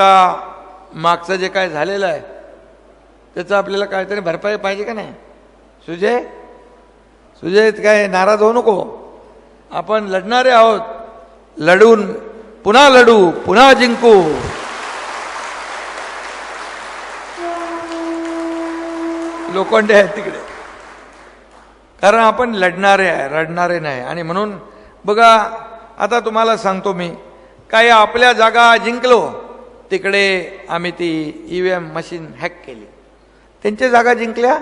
आत्ता मागचं जे काय झालेलं आहे त्याचं आपल्याला काहीतरी भरपाई पाहिजे का नाही? सुजय? सुजय काय नाराज होऊ नको. आपण लढणारे आहोत. लढून पुन्हा लढू पुन्हा जिंकू. लोखंडे आहेत तिकडे. कारण आपण लढणारे आहे रडणारे नाही. आणि म्हणून बघा आता तुम्हाला सांगतो मी काही आपल्या जागा जिंकलो तिकडे आम्ही ती E V M machine hack केली. त्यांच्या जागा जिंकल्या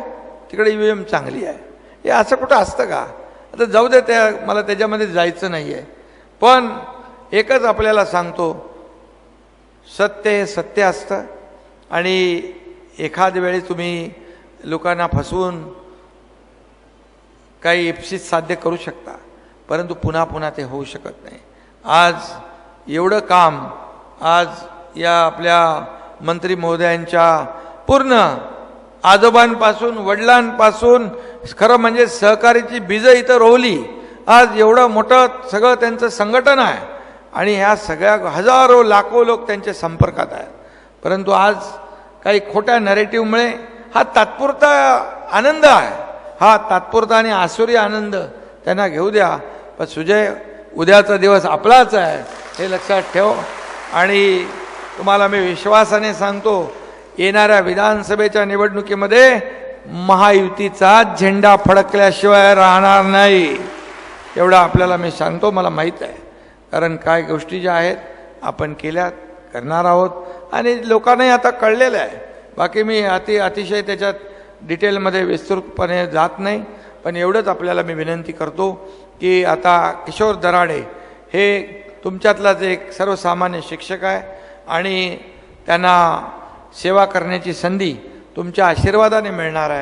तिकडे ई व्ही एम चांगली आहे. हे असं कुठं असतं का? आता जाऊ दे त्या मला त्याच्यामध्ये जायचं नाही आहे पण एकच आपल्याला सांगतो सत्य हे सत्य असतं. आणि एखाद वेळी तुम्ही लोकांना फसवून काही इप्सित साध्य करू शकता परंतु पुन्हा पुन्हा ते होऊ शकत नाही. आज एवढं काम आज या आपल्या मंत्री महोदयांच्या पूर्ण आजोबांपासून वडिलांपासून खरं म्हणजे सहकारीची बीजं इथं रोवली. आज एवढं मोठं सगळं त्यांचं संघटन आहे आणि ह्या सगळ्या हजारो लाखो लोक त्यांच्या संपर्कात आहेत. परंतु आज काही खोट्या नरेटिव्हमुळे हा तात्पुरता आनंद आहे. हा तात्पुरता आणि आसुरी आनंद त्यांना घेऊ द्या. पण सुजय उद्याचा दिवस आपलाच आहे हे लक्षात ठेव. आणि तुम्हाला मी विश्वासाने सांगतो येणाऱ्या विधानसभेच्या निवडणुकीमध्ये महायुतीचा झेंडा फडकल्याशिवाय राहणार नाही. एवढं आपल्याला मी सांगतो मला माहीत आहे. कारण काय गोष्टी ज्या आहेत आपण केल्या करणार आहोत. आणि लोकांनाही आता कळलेलं आहे. बाकी मी अति अतिशय त्याच्यात डिटेलमध्ये विस्तृतपणे जात नाही. पण एवढंच आपल्याला मी विनंती करतो की आता किशोर दराडे हे तुमच्यातलाच एक सर्वसामान्य शिक्षक आहे. आणि त्यांना सेवा करण्याची संधी तुमच्या आशीर्वादाने मिळणार आहे.